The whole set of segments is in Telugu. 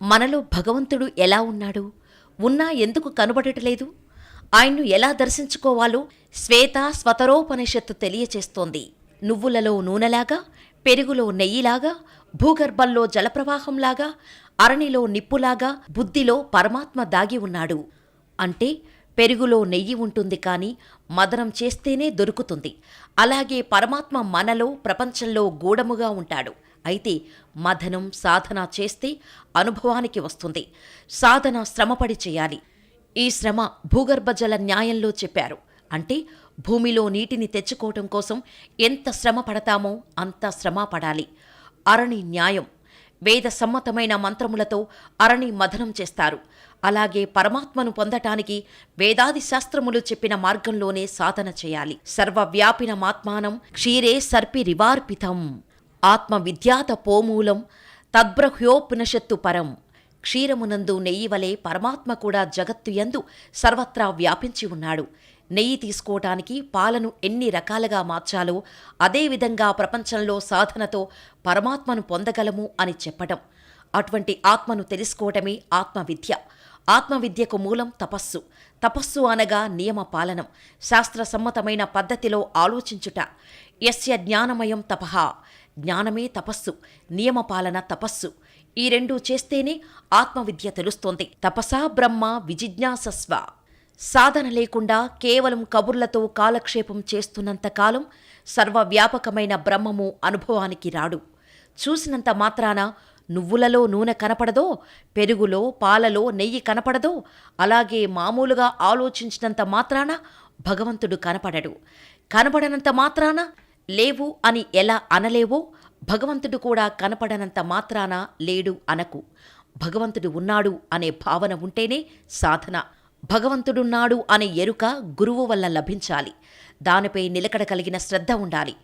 మనలో భగవంతుడు ఎలా ఉన్నాడు? ఉన్నా ఎందుకు కనబడటలేదు? ఆయన్ను ఎలా దర్శించుకోవాలో శ్వేత స్వతరోపనిషత్తు తెలియచేస్తోంది. నువ్వులలో నూనెలాగా పెరుగులో నెయ్యిలాగా భూగర్భంలో జలప్రవాహంలాగా అరణిలో నిప్పులాగా బుద్ధిలో పరమాత్మ దాగి ఉన్నాడు. అంటే పెరుగులో నెయ్యి ఉంటుంది కానీ మదనం చేస్తేనే దొరుకుతుంది. అలాగే పరమాత్మ మనలో ప్రపంచంలో గూఢముగా ఉంటాడు. అయితే మథనం సాధన చేస్తే అనుభవానికి వస్తుంది. సాధన శ్రమపడి చేయాలి. ఈ శ్రమ భూగర్భ జల న్యాయంలో చెప్పారు. అంటే భూమిలో నీటిని తెచ్చుకోవటం కోసం ఎంత శ్రమ పడతామో అంత శ్రమ పడాలి. అరణి న్యాయం. వేద సమ్మతమైన మంత్రములతో అరణి మథనం చేస్తారు. అలాగే పరమాత్మను పొందటానికి వేదాది శాస్త్రములు చెప్పిన మార్గంలోనే సాధన చేయాలి. సర్వవ్యాపినమాత్మానం క్షీరే సర్పి రివార్పితం. ఆత్మ విద్యాత పోమూలం తద్బ్రహ్యోపనిషత్తు పరం. క్షీరమునందు నెయ్యి వలె పరమాత్మ కూడా జగత్తు యందు సర్వత్రా వ్యాపించి ఉన్నాడు. నెయ్యి తీసుకోవటానికి పాలను ఎన్ని రకాలుగా మార్చాలో అదేవిధంగా ప్రపంచంలో సాధనతో పరమాత్మను పొందగలము అని చెప్పటం. అటువంటి ఆత్మను తెలుసుకోవటమే ఆత్మవిద్య. ఆత్మవిద్యకు మూలం తపస్సు. తపస్సు అనగా నియమ పాలనం. శాస్త్రసమ్మతమైన పద్ధతిలో ఆలోచించుట. యస్య జ్ఞానమయం తపహ జ్ఞానమే తపస్సు నియమపాలన తపస్సు. ఈ రెండూ చేస్తేనే ఆత్మవిద్య తెలుస్తోంది. తపసా బ్రహ్మ విజిజ్ఞాసస్వ. సాధన లేకుండా కేవలం కబుర్లతో కాలక్షేపం చేస్తున్నంతకాలం సర్వవ్యాపకమైన బ్రహ్మము అనుభవానికి రాడు. చూసినంత మాత్రాన నువ్వులలో నూనె కనపడదో పెరుగులో పాలలో నెయ్యి కనపడదో అలాగే మామూలుగా ఆలోచించినంత మాత్రాన భగవంతుడు కనపడడు. కనపడనంత మాత్రాన లేవు అని ఎలా అనలేవో భగవంతుడు కూడా కనపడనంత మాత్రాన లేడు అనకు. భగవంతుడు ఉన్నాడు అనే భావన ఉంటేనే సాధన. భగవంతుడున్నాడు అనే ఎరుక గురువు వల్ల లభించాలి. దానిపై నిలకడ కలిగిన శ్రద్ధ ఉండాలి.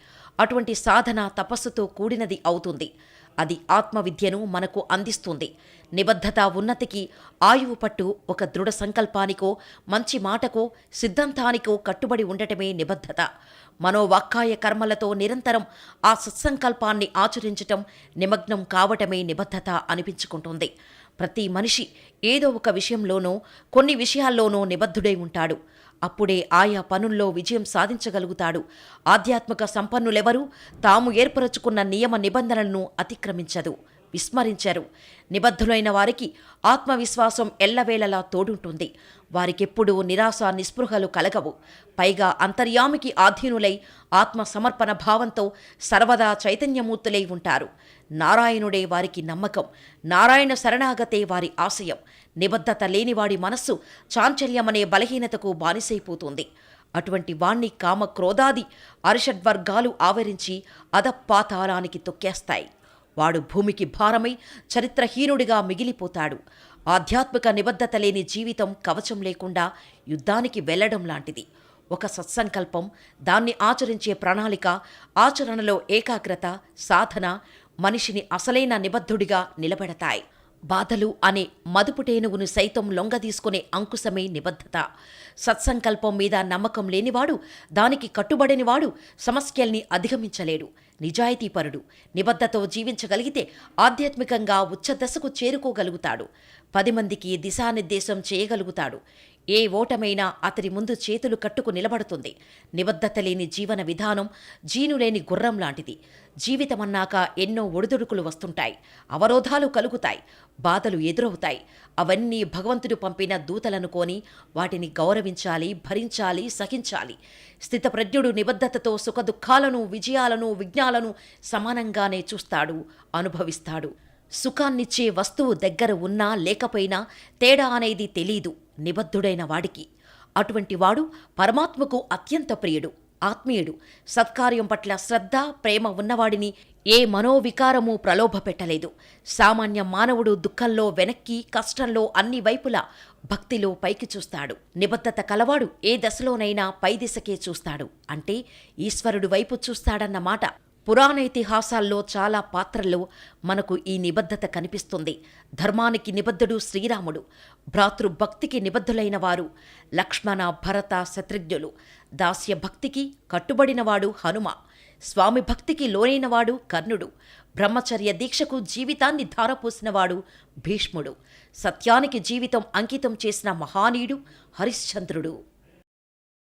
అటువంటి సాధన తపస్సుతో కూడినది అవుతుంది. అది ఆత్మవిద్యను మనకు అందిస్తుంది. నిబద్ధత ఉన్నతికి ఆయువు పట్టు ఒక దృఢ సంకల్పానికో మంచి మాటకో సిద్ధాంతానికో కట్టుబడి ఉండటమే నిబద్ధత. మనోవాక్కాయ కర్మలతో నిరంతరం ఆ సత్సంకల్పాన్ని ఆచరించటం నిమగ్నం కావటమే నిబద్ధత అనిపించుకుంటుంది. ప్రతి మనిషి ఏదో ఒక విషయంలోనో కొన్ని విషయాల్లోనో నిబద్ధుడై ఉంటాడు. అప్పుడే ఆయా పనుల్లో విజయం సాధించగలుగుతాడు. ఆధ్యాత్మిక సంపన్నులెవరూ తాము ఏర్పరచుకున్న నియమ నిబంధనలను అతిక్రమించదు. విస్మరించరు. నిబద్ధులైన వారికి ఆత్మవిశ్వాసం ఎల్లవేళలా తోడుంటుంది. వారికెప్పుడూ నిరాశ నిస్పృహలు కలగవు. పైగా అంతర్యామికి ఆధీనులై ఆత్మ సమర్పణ భావంతో సర్వదా చైతన్యమూర్తులై ఉంటారు. నారాయణుడే వారికి నమ్మకం. నారాయణ శరణాగతే వారి ఆశయం. నిబద్ధత లేనివాడి మనస్సు చాంచల్యమనే బలహీనతకు బానిసైపోతుంది. అటువంటి వాణ్ణి కామ క్రోధాది అరిషడ్వర్గాలు ఆవరించి అధపాతాళానికి తొక్కేస్తాయి. వాడు భూమికి భారమై చరిత్రహీనుడిగా మిగిలిపోతాడు. ఆధ్యాత్మిక నిబద్ధత లేని జీవితం కవచం లేకుండా యుద్ధానికి వెళ్ళడం లాంటిది. ఒక సత్సంకల్పం దాన్ని ఆచరించే ప్రణాళిక ఆచరణలో ఏకాగ్రత సాధన మనిషిని అసలైన నిబద్ధుడిగా నిలబెడతాయి. బాధలు అనే మదుపుటేనుగును సైతం లొంగదీసుకునే అంకుశమే నిబద్ధత. సత్సంకల్పం మీద నమ్మకం లేనివాడు దానికి కట్టుబడినవాడు సమస్యల్ని అధిగమించలేడు. నిజాయితీపరుడు నిబద్ధతో జీవించగలిగితే ఆధ్యాత్మికంగా ఉచ్చదశకు చేరుకోగలుగుతాడు. పది మందికి దిశానిర్దేశం చేయగలుగుతాడు. ఏ ఓటమైనా అతడి ముందు చేతులు కట్టుకు నిలబడుతుంది. నిబద్ధత లేని జీవన విధానం జీనులేని గుర్రం లాంటిది. జీవితమన్నాక ఎన్నో ఒడిదుడుకులు వస్తుంటాయి. అవరోధాలు కలుగుతాయి. బాధలు ఎదురవుతాయి. అవన్నీ భగవంతుడు పంపిన దూతలనుకోని వాటిని గౌరవించాలి భరించాలి సహించాలి. స్థితప్రజ్ఞుడు నిబద్ధతతో సుఖదుఖాలను విజయాలను విఘ్నాలను సమానంగానే చూస్తాడు అనుభవిస్తాడు. సుఖాన్నిచ్చే వస్తువు దగ్గర ఉన్నా లేకపోయినా తేడా అనేది తెలీదు. నిబద్ధుడైన వాడికి. అటువంటి వాడు పరమాత్మకు అత్యంత ప్రియుడు ఆత్మీయుడు. సత్కార్యం పట్ల శ్రద్ధ ప్రేమ ఉన్నవాడిని ఏ మనోవికారము ప్రలోభపెట్టలేదు. సామాన్య మానవుడు దుఃఖంలో వెనక్కి కష్టంలో అన్ని వైపులా భక్తిలో పైకి చూస్తాడు. నిబద్ధత కలవాడు ఏ దశలోనైనా పై దిశకే చూస్తాడు. అంటే ఈశ్వరుడు వైపు చూస్తాడన్నమాట పురాణ ఇతిహాసాల్లో చాలా పాత్రల్లో మనకు ఈ నిబద్ధత కనిపిస్తుంది. ధర్మానికి నిబద్ధుడు శ్రీరాముడు భ్రాతృభక్తికి నిబద్ధులైన వారు లక్ష్మణ భరత శత్రుఘ్నులు దాస్య భక్తికి కట్టుబడినవాడు హనుమ స్వామి భక్తికి లోనైనవాడు కర్ణుడు బ్రహ్మచర్య దీక్షకు జీవితాన్ని ధారపోసినవాడు భీష్ముడు సత్యానికి జీవితం అంకితం చేసిన మహానీయుడు హరిశ్చంద్రుడు.